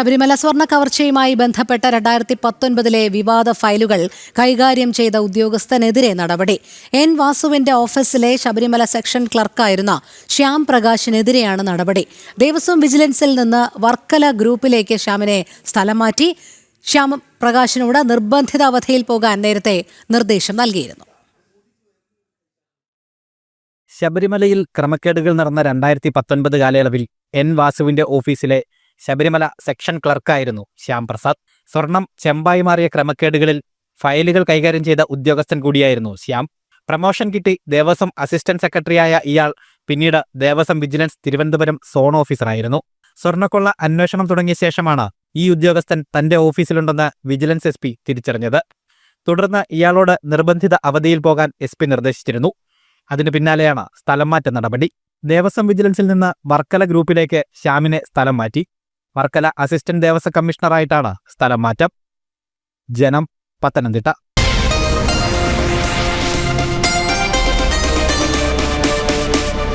ശബരിമല സ്വർണ കവർച്ചയുമായി ബന്ധപ്പെട്ട രണ്ടായിരത്തി പത്തൊൻപതിലെ വിവാദ ഫയലുകൾ കൈകാര്യം ചെയ്ത ഉദ്യോഗസ്ഥനെതിരെ നടപടി. എൻ വാസുവിന്റെ ഓഫീസിലെ ശബരിമല സെക്ഷൻ ക്ലർക്കായിരുന്ന ശ്യാം പ്രകാശിനെതിരെയാണ് നടപടി. ദേവസ്വം വിജിലൻസിൽ നിന്ന് വർക്കല ഗ്രൂപ്പിലേക്ക് ശ്യാമിനെ സ്ഥലം മാറ്റി ശ്യാം പ്രകാശിനോട് നിർബന്ധിത അവധിയിൽ പോകാൻ നേരത്തെ നിർദ്ദേശം നൽകിയിരുന്നു. ശബരിമലയിൽ ക്രമക്കേടുകൾ നടന്ന രണ്ടായിരത്തി പത്തൊൻപത് കാലയളവിൽ എൻ വാസുവിന്റെ ഓഫീസിലെ ശബരിമല സെക്ഷൻ ക്ലർക്കായിരുന്നു ശ്യാം പ്രസാദ്. സ്വർണം ചെമ്പായി മാറിയ ക്രമക്കേടുകളിൽ ഫയലുകൾ കൈകാര്യം ചെയ്ത ഉദ്യോഗസ്ഥൻ കൂടിയായിരുന്നു ശ്യാം. പ്രമോഷൻ കിട്ടി ദേവസ്വം അസിസ്റ്റന്റ് സെക്രട്ടറിയായ ഇയാൾ പിന്നീട് ദേവസ്വം വിജിലൻസ് തിരുവനന്തപുരം സോൺ ഓഫീസറായിരുന്നു. സ്വർണക്കൊള്ള അന്വേഷണം തുടങ്ങിയ ശേഷമാണ് ഈ ഉദ്യോഗസ്ഥൻ തന്റെ ഓഫീസിലുണ്ടെന്ന് വിജിലൻസ് എസ് പി തിരിച്ചറിഞ്ഞത്. തുടർന്ന് ഇയാളോട് നിർബന്ധിത അവധിയിൽ പോകാൻ എസ് പി നിർദ്ദേശിച്ചിരുന്നു. അതിനു പിന്നാലെയാണ് സ്ഥലം മാറ്റ നടപടി. ദേവസ്വം വിജിലൻസിൽ നിന്ന് വർക്കല ഗ്രൂപ്പിലേക്ക് ശ്യാമിനെ സ്ഥലം മാറ്റി. വർക്കല അസിസ്റ്റന്റ് ദേവസ്വം കമ്മീഷണറായിട്ടാണ് സ്ഥലം മാറ്റം. ജനം പത്തനംതിട്ട.